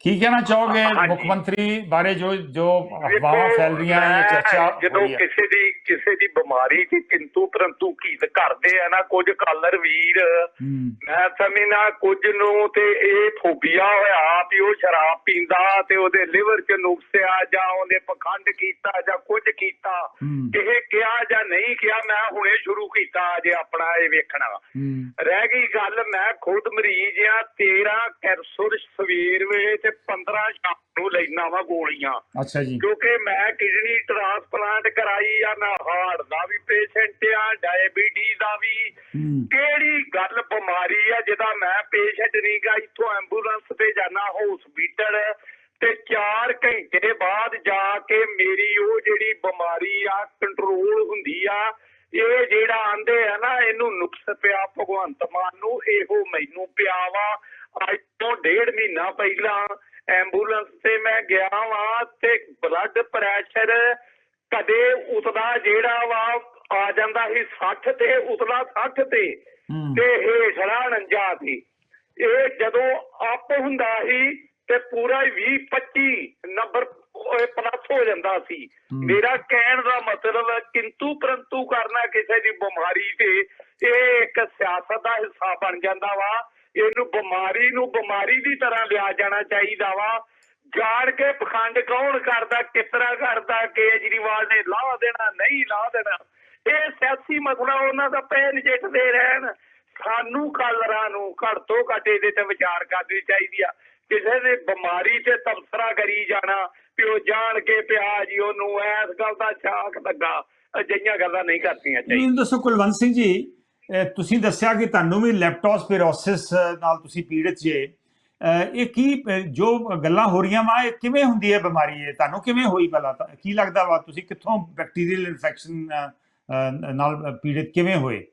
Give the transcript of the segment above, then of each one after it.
ਕੀ ਕਹਿਣਾ ਚਾਹੋਗੇ। ਮੁੱਖ ਮੰਤਰੀ ਬਾਰੇ ਜੋ ਜੋ ਅਫਵਾਹਾਂ ਫੈਲ ਰਹੀਆਂ ਮੈਂ ਚਰਚਾ ਜਦੋਂ ਕਿਸੇ ਦੀ ਕਿਸੇ ਦੀ ਬਿਮਾਰੀ ਦੀ ਕਿੰਤੂ ਪਰੰਤੂ ਕੀ ਕਰਦੇ ਆ ਨਾ ਕੁਝ ਕਾਲਰ ਵੀਰ। ਮੈਂ ਸਮਝਣਾ ਕੁਝ ਨੂੰ ਤੇ ਇਹ ਫੋਬੀਆ ਹੋਇਆ ਵੀ ਉਹ ਸ਼ਰਾਬ ਪੀਂਦਾ ਤੇ ਉਹਦੇ ਲਿਵਰ 'ਚ ਨੁਕਸ ਆ ਜਾਂ ਉਹਨੇ ਪਖੰਡ ਕੀਤਾ ਜਾਂ ਕੁਝ ਕੀਤਾ। ਇਹ ਕਿਹਾ ਜਾਂ ਨਹੀਂ ਕਿਹਾ ਮੈਂ ਹੁਣੇ ਸ਼ੁਰੂ ਕੀਤਾ ਅਜੇ ਆਪਣਾ ਇਹ ਵੇਖਣਾ। ਰਹਿ ਗਈ ਗੱਲ ਮੈਂ ਖੁਦ ਮਰੀਜ਼ ਆ 13 ਕੈਪਸੂਲ ਸਵੇਰ ਵੇਲੇ ਤੇ 15 ਸ਼ਾਮ ਨੂੰ ਲੈਣਾ ਵਾ ਗੋਲੀਆਂ। ਅੱਛਾ ਜੀ। ਕਿਉਂਕਿ ਮੈਂ ਕਿਡਨੀ ਟ੍ਰਾਂਸਪਲਾਂਟ ਕਰਾਈ ਆ ਮੈਂ ਹਾਰਟ ਦਾ ਵੀ ਪੇਸ਼ੈਂਟ ਆ ਡਾਇਬੀਟੀਜ਼ ਦਾ ਵੀ। ਕਿਹੜੀ ਗੱਲ ਬਿਮਾਰੀ ਆ ਜਿਹਦਾ ਮੈਂ ਪੇਸ਼ੈਂਟ ਨਹੀਂ ਗਾ ਇੱਥੋਂ ਐਂਬੂਲੈਂਸ ਤੇ ਜਾਣਾ ਹਸਪੀਟਲ ਤੇ 4 ਘੰਟੇ ਬਾਅਦ ਜਾ ਕੇ ਮੇਰੀ ਉਹ ਜਿਹੜੀ ਬਿਮਾਰੀ ਆ ਕੰਟਰੋਲ ਹੁੰਦੀ ਆ ਇਹ ਜਿਹੜਾ ਆਂਦੇ ਆ ਨਾ ਇਹਨੂੰ ਨੁਕਸ ਪਿਆ ਭਗਵੰਤ ਮਾਨ ਨੂੰ ਇਹੋ ਮੈਨੂੰ ਪਿਆ ਵਾ। ਅੱਜ ਤੋਂ ਡੇਢ ਮਹੀਨਾ ਪਹਿਲਾਂ ਐਂਬੂਲੈਂਸ ਤੇ ਮੈਂ ਗਿਆ ਵਾਂ ਤੇ ਬਲੱਡ ਪ੍ਰੈਸ਼ਰ ਕਦੇ ਉਤਦਾ ਜਿਹੜਾ ਵਾ ਆ ਜਾਂਦਾ ਸੀ 60 ਤੇ ਉਤਲਾ 60 ਤੇ ਤੇ ਹੇਠਲਾ 49 ਸੀ। ਇਹ ਜਦੋਂ ਅਪ ਹੁੰਦਾ ਸੀ ਤੇ ਪੂਰਾ ਹੀ 20 25 ਨੰਬਰ ਪਲੱਸ ਹੋ ਜਾਂਦਾ ਸੀ। ਮੇਰਾ ਕਹਿਣ ਦਾ ਮਤਲਬ ਹੈ ਕਿੰਤੂ ਪਰੰਤੂ ਕਰਨਾ ਕਿਸੇ ਦੀ ਬਿਮਾਰੀ ਤੇ ਇਹ ਇੱਕ ਸਿਆਸਤ ਦਾ ਹਿੱਸਾ ਬਣ ਜਾਂਦਾ ਵਾ। ਇਹਨੂੰ ਬਿਮਾਰੀ ਨੂੰ ਬਿਮਾਰੀ ਦੀ ਤਰ੍ਹਾਂ ਲਿਆ ਜਾਣਾ ਚਾਹੀਦਾ ਵਾ। ਜਾਣ ਕੇ ਪਖੰਡ ਕੌਣ ਕਰਦਾ, ਕਿਸ ਕਰਦਾ, ਕੇਜਰੀਵਾਲ ਨੇ ਲਾਹ ਦੇਣਾ, ਨਹੀਂ ਲਾਹ ਦੇਣਾ। ਇਹ ਸਿਆਸੀ ਮਸਲਾ ਉਹਨਾਂ ਦਾ ਪੈ ਨਜਿੱਠਦੇ ਰਹਿਣ। ਸਾਨੂੰ ਕਲਰਾਂ ਨੂੰ ਘੱਟ ਤੋਂ ਘੱਟ ਇਹਦੇ ਤੇ ਵਿਚਾਰ ਕਰਨੀ ਚਾਹੀਦੀ ਆ। ਕਿਸੇ ਦੀ ਬਿਮਾਰੀ ਤੇ ਤਬਸਰਾ ਕਰੀ ਜਾਣਾ ਵੀ ਉਹ ਜਾਣ ਕੇ ਪਿਆ ਜੀ ਉਹਨੂੰ ਐਸ ਗੱਲ ਦਾ ਸ਼ਾਕ ਲੱਗਾ। ਅਜਿਹੀਆਂ ਗੱਲਾਂ ਨਹੀਂ ਕਰਤੀਆਂ ਚਾਹੀਦੀਆਂ। ਦੱਸੋ ਕੁਲਵੰਤ ਸਿੰਘ ਜੀ ਤੁਸੀਂ ਦੱਸਿਆ ਕਿ ਤੁਹਾਨੂੰ ਵੀ ਲੈਪਟੋਸਪੀਰੋਸਿਸ ਨਾਲ ਤੁਸੀਂ ਪੀੜਤ ਜੇ। ਇਹ ਕੀ ਜੋ ਗੱਲਾਂ ਹੋ ਰਹੀਆਂ ਵਾ ਇਹ ਕਿਵੇਂ ਹੁੰਦੀ ਹੈ ਬਿਮਾਰੀ? ਇਹ ਤੁਹਾਨੂੰ ਕਿਵੇਂ ਹੋਈ ਤਾਂ? ਕੀ ਲੱਗਦਾ ਵਾ ਤੁਸੀਂ ਕਿੱਥੋਂ ਬੈਕਟੀਰੀਅਲ ਇਨਫੈਕਸ਼ਨ ਨਾਲ ਪੀੜਤ ਕਿਵੇਂ ਹੋਏ?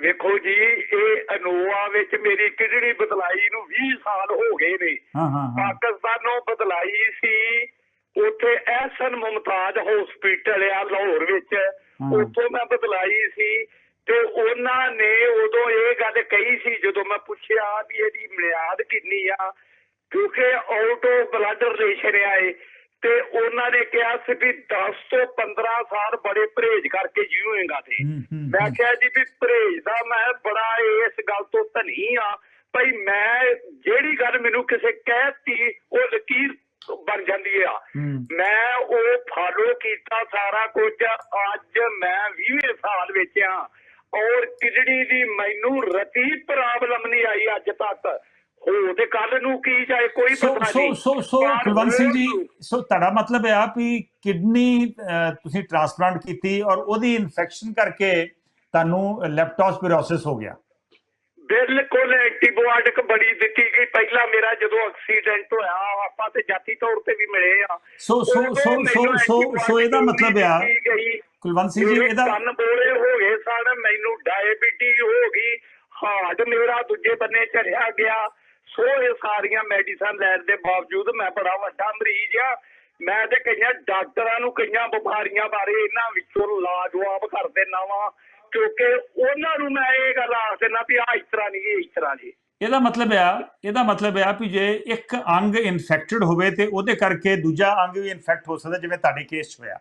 ਵੇਖੋ ਜੀ ਇਹ ਅਨੋਆ ਵਿੱਚ ਮੇਰੀ ਕਿਡਨੀ ਬਦਲਾਈ ਨੂੰ 20 ਸਾਲ ਹੋ ਗਏ ਨੇ। ਪਾਕਿਸਤਾਨੋਂ ਬਦਲਾਈ ਸੀ। ਉੱਥੇ ਐਸਨ ਮੁਮਤਾਜ ਹਸਪੀਟਲ ਆ ਲਾਹੌਰ ਵਿੱਚ। ਉੱਥੋਂ ਮੈਂ ਬਦਲਾਈ ਸੀ। ਤੇ ਉਹਨਾਂ ਨੇ ਉਦੋਂ ਇਹ ਗੱਲ ਕਹੀ ਸੀ ਜਦੋਂ ਮੈਂ ਪੁੱਛਿਆ ਵੀ ਇਹਦੀ ਮਿਆਦ ਕਿੰਨੀ ਆ ਕਿਉਂਕਿ ਆਫ ਬਲੱਡ ਰਿਲੇਸ਼ਨ ਆਏ ਤੇ ਉਹਨਾਂ ਨੇ ਕਿਹਾ ਸੀ ਵੀ 10 ਤੋਂ 15 ਸਾਲ ਬੜੇ ਪਰਹੇਜ ਕਰਕੇ ਜੀਵੇਂਗਾ ਤੇ। ਮੈਂ। ਕਿਹਾ ਜੀ ਵੀ ਪਰਹੇਜ ਦਾ ਮੈਂ ਬੜਾ ਇਸ ਗੱਲ ਤੋਂ ਧਨੀ ਆ ਭਈ ਮੈਂ ਜਿਹੜੀ ਗੱਲ ਮੈਨੂੰ ਕਿਸੇ ਕਹਿਤੀ ਉਹ ਲਕੀਰ ਬਣ ਜਾਂਦੀ ਆ। ਮੈਂ ਉਹ ਫਾਲੋ ਕੀਤਾ ਸਾਰਾ ਕੁਝ ਅੱਜ ਮੈਂ 20 ਸਾਲ ਵਿੱਚ ਆ। ਔਰ ਕਿਡਨੀ ਦੀ ਮੈਨੂੰ ਰਤੀ ਪ੍ਰੋਬਲਮ ਨਹੀਂ ਆਈ ਅੱਜ ਤੱਕ। ਹੋ ਤੇ ਕੱਲ ਨੂੰ ਕੀ ਜਾਏ ਕੋਈ ਸੋ ਪਤਾ ਸੋ ਨਹੀਂ। ਸੋ ਸੋ ਪਰ ਕੁਲਵੰਤ ਸਿੰਘ ਜੀ ਸੋ ਤੁਹਾਡਾ ਮਤਲਬ ਹੈ ਵੀ ਕਿਡਨੀ ਤੁਸੀਂ ਟ੍ਰਾਂਸਪਲਾਂਟ ਕੀਤੀ ਔਰ ਉਹਦੀ ਇਨਫੈਕਸ਼ਨ ਕਰਕੇ ਤੁਹਾਨੂੰ ਲੈਪਟੋਸਪੀਰੋਸਿਸ ਹੋ ਗਿਆ। ਬਿਲਕੁਲ ਐਂਟੀਬਾਇਓਟਿਕ ਬੜੀ ਦਿੱਤੀ ਗਈ। ਪਹਿਲਾਂ ਮੇਰਾ ਜਦੋਂ ਐਕਸੀਡੈਂਟ ਹੋਇਆ ਆਪਾਂ ਤੇ ਜਾਤੀ ਤੌਰ ਤੇ ਵੀ ਮਿਲੇ ਆ। ਸੋ ਸੋ ਸੋ ਸੋ ਸੋ ਸੋ ਇਹਦਾ ਮਤਲਬ ਆ ਕੁਲਵੰਤ ਸਿੰਘ ਜੀ ਇਹਦਾ ਕੰਨ ਬੋਲੇ ਹੋ ਗਏ ਸਨ ਮੈਨੂੰ ਡਾਇਬੀਟੀ ਹੋ ਗਈ ਹਾਰਟ ਮੇਰਾ ਦੂਜੇ ਬੰਨੇ ਚੜਿਆ ਗਿਆ। ਸੋ ਇਹ ਸਾਰੀਆਂ ਮੈਡੀਸਨ ਲੈਣ ਦੇ ਬਾਵਜੂਦ ਮੈਂ ਬੜਾ ਵੱਡਾ ਮਰੀਜ਼ ਆ। ਮੈਂ ਤੇ ਕਈਆਂ ਡਾਕਟਰਾਂ ਨੂੰ ਕਈਆਂ ਬਿਮਾਰੀਆਂ ਬਾਰੇ ਇਹਨਾਂ ਵਿੱਚੋਂ ਲਾਜਵਾਬ ਕਰ ਦੇਣਾ ਵਾਂ ਕਿਉਂਕਿ ਉਹਨਾਂ ਨੂੰ ਮੈਂ ਇਹ ਗੱਲ ਆਖ ਦੇਣਾ ਵੀ ਆ ਇਸ ਤਰ੍ਹਾਂ ਨਹੀਂ ਇਸ ਤਰ੍ਹਾਂ ਜੀ। ਇਹਦਾ ਮਤਲਬ ਆ ਇਹਦਾ ਮਤਲਬ ਆ ਵੀ ਜੇ ਇੱਕ ਅੰਗ ਇਨਫੈਕਟਡ ਹੋਵੇ ਤੇ ਉਹਦੇ ਕਰਕੇ ਦੂਜਾ ਅੰਗ ਵੀ ਇਨਫੈਕਟ ਹੋ ਸਕਦਾ ਜਿਵੇਂ ਤੁਹਾਡੇ ਕੇਸ 'ਚ ਹੋਇਆ।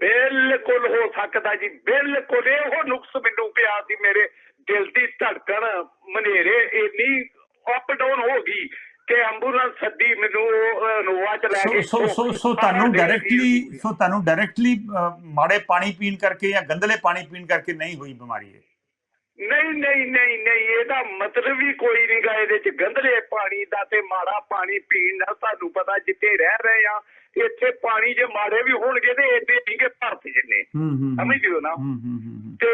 ਬਿਲਕੁਲ ਹੋ ਸਕਦਾ ਜੀ ਬਿਲਕੁਲ। ਇਹੋ ਨੁਕਸ ਮੈਨੂੰ ਪਿਆ ਸੀ ਮੇਰੇ ਦਿਲ ਦੀ ਧੜਕਣ ਮਨੇਰੇ। ਇੰਨੀ ਅਪ ਡਾਊਨ ਹੋ ਗਈ ਕਿ ਐਂਬੂਲੈਂਸ ਸੱਦੀ ਮੈਨੂੰ ਨੋਵਾ ਚ ਲੈ ਕੇ ਸੋ ਸੋ ਸੋ ਤੁਹਾਨੂੰ ਡਾਇਰੈਕਟਲੀ ਸੋ ਤੁਹਾਨੂੰ ਡਾਇਰੈਕਟਲੀ ਮਾੜੇ ਪਾਣੀ ਪੀਣ ਕਰਕੇ ਜਾਂ ਗੰਦਲੇ ਪਾਣੀ ਪੀਣ ਕਰਕੇ ਨਹੀਂ ਹੋਈ ਬਿਮਾਰੀ ਇਹ? ਨਹੀਂ ਨਹੀਂ ਨਹੀਂ ਨਹੀਂ ਇਹਦਾ ਮਤਲਬ ਹੀ ਕੋਈ ਨਹੀਂ ਗਾ ਇਹਦੇ ਚ। ਗੰਧਲੇ ਪਾਣੀ ਦਾ ਤੇ ਮਾੜਾ ਪਾਣੀ ਪੀਣ ਨਾਲ ਤੁਹਾਨੂੰ ਪਤਾ ਜਿੱਥੇ ਰਹਿ ਰਹੇ ਆ। ਇੱਥੇ ਪਾਣੀ ਜੇ ਮਾੜੇ ਵੀ ਹੋਣਗੇ ਤੇ ਏਡੇ ਨਹੀਂਗੇ ਭਾਰਤ ਜਿੰਨੇ। ਸਮਝਦੇ ਹੋ ਨਾ? ਤੇ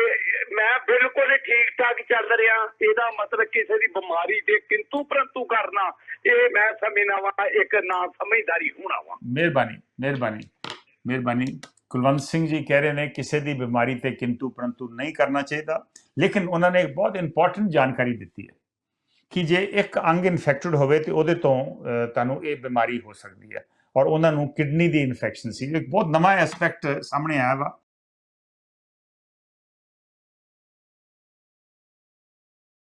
ਮੈਂ ਬਿਲਕੁਲ ਠੀਕ ਠਾਕ ਚੱਲ ਰਿਹਾ। ਇਹਦਾ ਮਤਲਬ ਕਿਸੇ ਦੀ ਬਿਮਾਰੀ ਦੇ ਕਿੰਤੂ ਪਰੰਤੂ ਕਰਨਾ ਇਹ ਮੈਂ ਸਮਝਣਾ ਵਾ ਇੱਕ ਨਾ ਸਮਝਦਾਰੀ ਹੋਣਾ ਵਾ। ਮਿਹਰਬਾਨੀ ਮਿਹਰਬਾਨੀ ਮਿਹਰਬਾਨੀ। ਕੁਲਵੰਤ ਸਿੰਘ ਜੀ ਕਹਿ ਰਹੇ ਨੇ ਕਿਸੇ ਦੀ ਬਿਮਾਰੀ ਤੇ ਕਿੰਤੂ ਪਰੰਤੂ ਨਹੀਂ ਕਰਨਾ ਚਾਹੀਦਾ। ਲੇਕਿਨ ਉਹਨਾਂ ਨੇ ਇੱਕ ਬਹੁਤ ਇੰਪੋਰਟੈਂਟ ਜਾਣਕਾਰੀ ਦਿੱਤੀ ਹੈ ਕਿ ਜੇ ਇੱਕ ਅੰਗ ਇਨਫੈਕਟਡ ਹੋਵੇ ਤੇ ਉਹਦੇ ਤੋਂ ਤੁਹਾਨੂੰ ਇਹ ਬਿਮਾਰੀ ਹੋ ਸਕਦੀ ਹੈ। ਔਰ ਉਹਨਾਂ ਨੂੰ ਕਿਡਨੀ ਦੀ ਇਨਫੈਕਸ਼ਨ ਸੀ। ਇੱਕ ਬਹੁਤ ਨਵਾਂ ਐਸਪੈਕਟ ਸਾਹਮਣੇ ਆਇਆ ਵਾ।